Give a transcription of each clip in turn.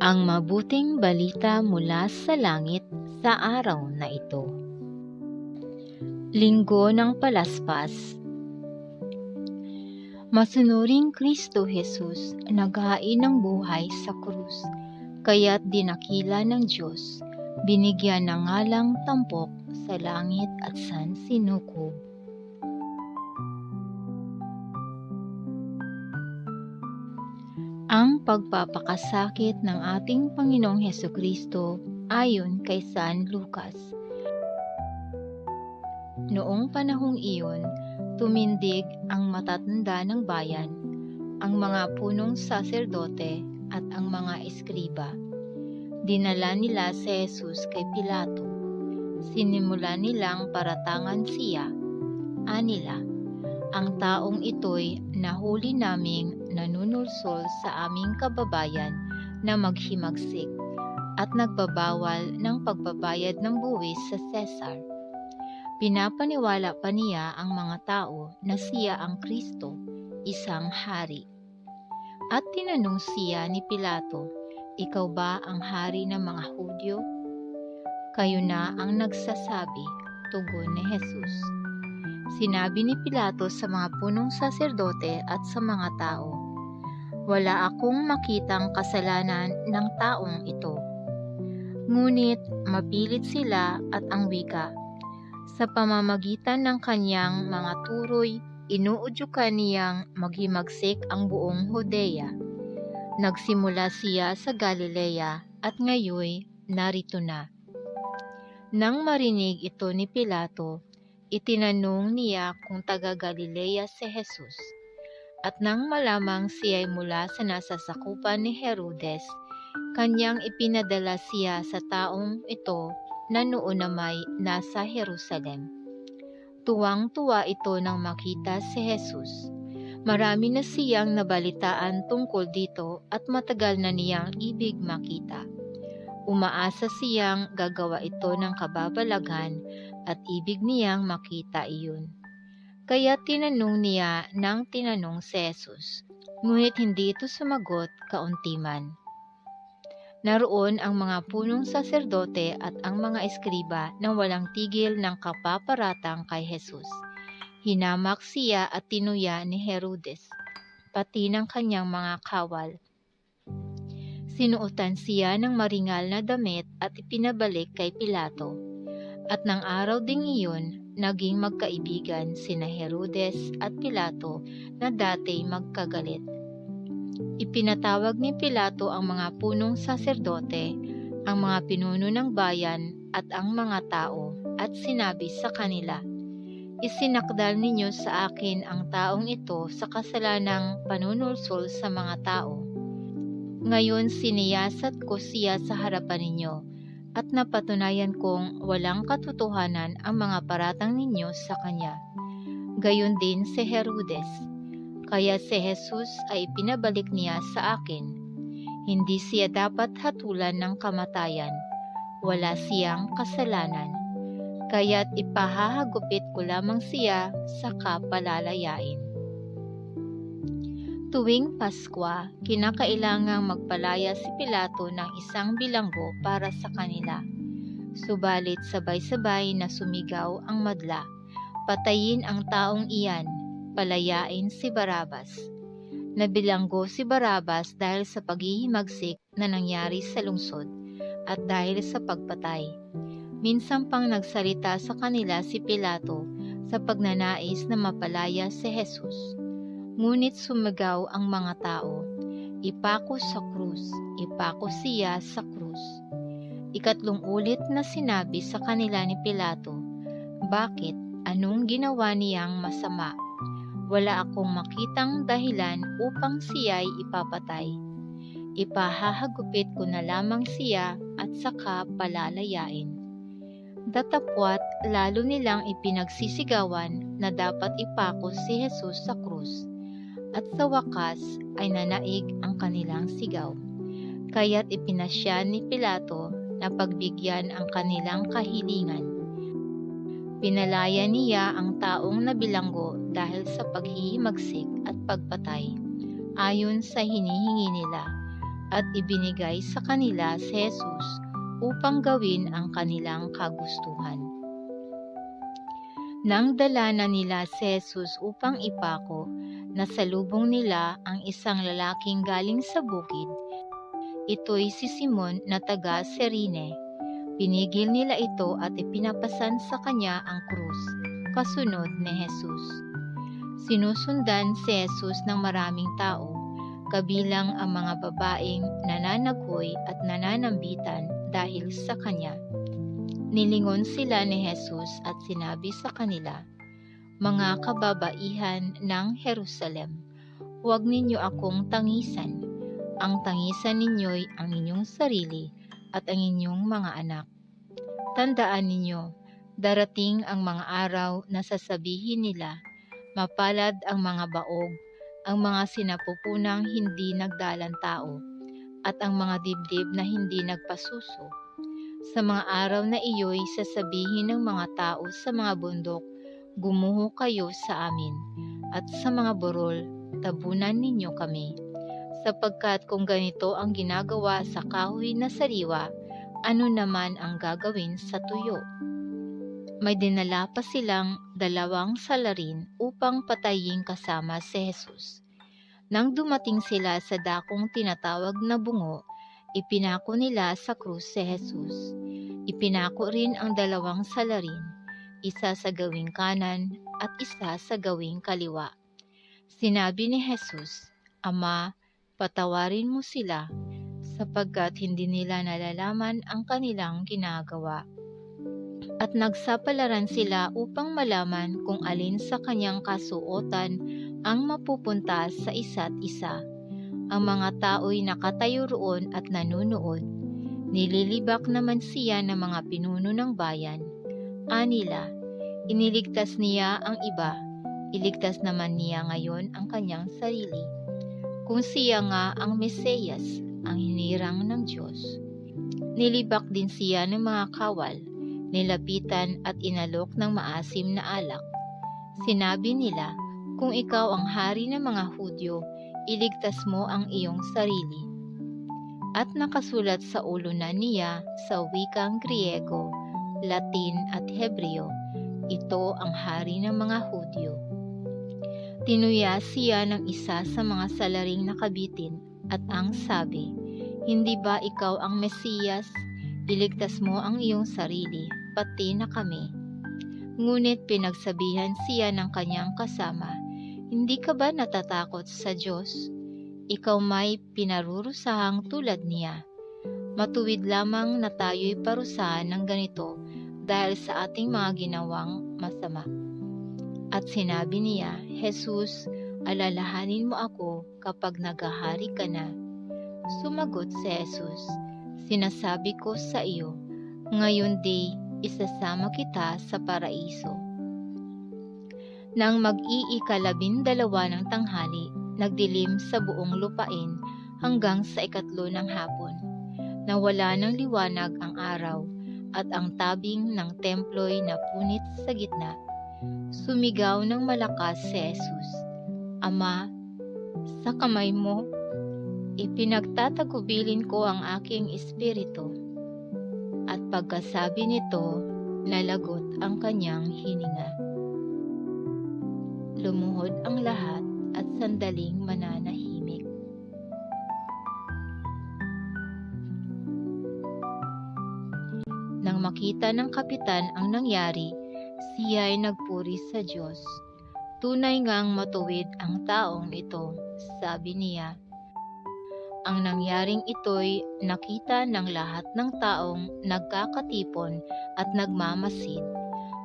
ang mabuting balita mula sa langit sa araw na ito. Linggo ng Palaspas Masunuring Kristo Jesus naghain ng buhay sa krus, kaya't dinakila ng Diyos, binigyan ng ngalang tampok sa langit at san sinukob. Ang pagpapakasakit ng ating Panginoong Heso Kristo ayon kay San Lucas. Noong panahong iyon, tumindig ang matatanda ng bayan, ang mga punong saserdote at ang mga eskriba. Dinala nila si Jesus kay Pilato. Sinimula nilang paratangan siya. Anila, ang taong ito'y nahuli naming nanunulsol sa aming kababayan na maghimagsik at nagbabawal ng pagbabayad ng buwis sa Cesar. Pinapaniwala pa niya ang mga tao na siya ang Kristo, isang hari. At tinanong siya ni Pilato, Ikaw ba ang hari ng mga Hudyo? Kayo na ang nagsasabi, tugon ni Jesus. Sinabi ni Pilato sa mga punong saserdote at sa mga tao, Wala akong makitang kasalanan ng taong ito. Ngunit mapilit sila at ang wika. Sa pamamagitan ng kanyang mga turoy, inuudyukan niyang maghimagsik ang buong Hodea. Nagsimula siya sa Galilea at ngayoy narito na. Nang marinig ito ni Pilato, Itinanong niya kung taga Galilea si Jesus. At nang malamang siya ay mula sa nasasakupan ni Herodes, kanyang ipinadala siya sa taong ito na noon na may nasa Jerusalem. Tuwang-tuwa ito nang makita si Jesus. Marami na siyang nabalitaan tungkol dito at matagal na niyang ibig makita. Umaasa siyang gagawa ito ng kababalaghan at ibig niyang makita iyon. Kaya tinanong niya ng tinanong si Jesus, ngunit hindi ito sumagot kaunti man. Naroon ang mga punong saserdote at ang mga eskriba na walang tigil ng kapaparatang kay Jesus. Hinamak siya at tinuya ni Herodes, pati ng kanyang mga kawal. Sinuotan siya ng maringal na damit at ipinabalik kay Pilato at ng araw ding iyon, naging magkaibigan sina Herodes at Pilato na dati magkagalit. Ipinatawag ni Pilato ang mga punong saserdote, ang mga pinuno ng bayan at ang mga tao at sinabi sa kanila, Isinakdal ninyo sa akin ang taong ito sa kasalanang panunulsol sa mga tao. Ngayon siniyasat ko siya sa harapan ninyo at napatunayan kong walang katotohanan ang mga paratang ninyo sa kanya. Gayon din si Herodes. Kaya si Jesus ay pinabalik niya sa akin. Hindi siya dapat hatulan ng kamatayan. Wala siyang kasalanan. Kaya't ipahahagupit ko lamang siya sa kapalalayain. Tuwing Paskwa, kinakailangang magpalaya si Pilato ng isang bilanggo para sa kanila. Subalit sabay-sabay na sumigaw ang madla, patayin ang taong iyan, palayain si Barabas. Nabilanggo si Barabas dahil sa paghihimagsik na nangyari sa lungsod at dahil sa pagpatay. Minsan pang nagsalita sa kanila si Pilato sa pagnanais na mapalaya si Jesus. Ngunit sumigaw ang mga tao, ipako sa krus, ipako siya sa krus. Ikatlong ulit na sinabi sa kanila ni Pilato, Bakit? Anong ginawa niyang masama? Wala akong makitang dahilan upang siya'y ipapatay. Ipahahagupit ko na lamang siya at saka palalayain. Datapwat lalo nilang ipinagsisigawan na dapat ipako si Jesus sa krus at sa wakas ay nanaig ang kanilang sigaw. Kaya't ipinasya ni Pilato na pagbigyan ang kanilang kahilingan. Pinalaya niya ang taong nabilanggo dahil sa paghihimagsik at pagpatay, ayon sa hinihingi nila. at ibinigay sa kanila si Jesus upang gawin ang kanilang kagustuhan. Nang dala na nila si Jesus upang ipako, nasalubong nila ang isang lalaking galing sa bukid. Ito'y si Simon na taga Serine. Pinigil nila ito at ipinapasan sa kanya ang krus, kasunod ni Jesus. Sinusundan si Jesus ng maraming tao, kabilang ang mga babaeng nananaghoy at nananambitan dahil sa kanya. Nilingon sila ni Jesus at sinabi sa kanila, Mga kababaihan ng Jerusalem, huwag ninyo akong tangisan. Ang tangisan ninyo'y ang inyong sarili at ang inyong mga anak. Tandaan ninyo, darating ang mga araw na sasabihin nila, mapalad ang mga baog, ang mga sinapupunang hindi nagdalan tao, at ang mga dibdib na hindi nagpasuso. Sa mga araw na iyo'y sasabihin ng mga tao sa mga bundok, Gumuho kayo sa amin, at sa mga burol, tabunan ninyo kami. Sapagkat kung ganito ang ginagawa sa kahoy na sariwa, ano naman ang gagawin sa tuyo? May dinala pa silang dalawang salarin upang patayin kasama si Jesus. Nang dumating sila sa dakong tinatawag na bungo, ipinako nila sa krus si Jesus. Ipinako rin ang dalawang salarin, isa sa gawing kanan at isa sa gawing kaliwa. Sinabi ni Jesus, Ama, patawarin mo sila sapagkat hindi nila nalalaman ang kanilang ginagawa. At nagsapalaran sila upang malaman kung alin sa kanyang kasuotan ang mapupunta sa isa't isa. Ang mga tao'y nakatayo roon at nanunood. Nililibak naman siya ng mga pinuno ng bayan. Anila, iniligtas niya ang iba, iligtas naman niya ngayon ang kanyang sarili. Kung siya nga ang Mesiyas, ang hinirang ng Diyos. Nilibak din siya ng mga kawal, nilapitan at inalok ng maasim na alak. Sinabi nila, kung ikaw ang hari ng mga Hudyo, iligtas mo ang iyong sarili. At nakasulat sa ulo na niya sa wikang Griego, Latin at Hebreo, ito ang hari ng mga Hudyo. Tinuya siya ng isa sa mga salaring nakabitin at ang sabi, Hindi ba ikaw ang Mesiyas? Iligtas mo ang iyong sarili, pati na kami. Ngunit pinagsabihan siya ng kanyang kasama, Hindi ka ba natatakot sa Diyos? Ikaw may pinarurusahang tulad niya. Matuwid lamang na tayo'y parusahan ng ganito dahil sa ating mga ginawang masama. At sinabi niya, Jesus, alalahanin mo ako kapag nagahari ka na. Sumagot si Jesus, sinasabi ko sa iyo, ngayon di isasama kita sa paraiso. Nang mag-iikalabindalawa ng tanghali, nagdilim sa buong lupain hanggang sa ikatlo ng hapon. Nawala ng liwanag ang araw at ang tabing ng templo'y napunit sa gitna. Sumigaw ng malakas si Jesus, Ama, sa kamay mo, ipinagtatagubilin ko ang aking espiritu. At pagkasabi nito, nalagot ang kanyang hininga. Lumuhod ang lahat at sandaling mananahimik. Nang makita ng kapitan ang nangyari, siya ay nagpuri sa Diyos. Tunay ngang matuwid ang taong ito, sabi niya. Ang nangyaring ito'y nakita ng lahat ng taong nagkakatipon at nagmamasid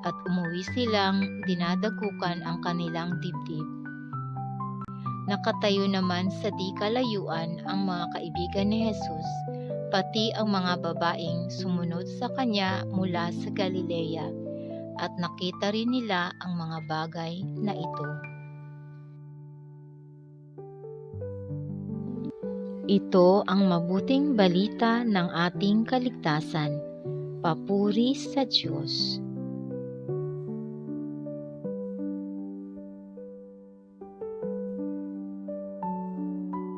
at umuwi silang dinadagukan ang kanilang dibdib. Nakatayo naman sa di kalayuan ang mga kaibigan ni Jesus, pati ang mga babaeng sumunod sa kanya mula sa Galilea, at nakita rin nila ang mga bagay na ito. Ito ang mabuting balita ng ating kaligtasan. Papuri sa Diyos.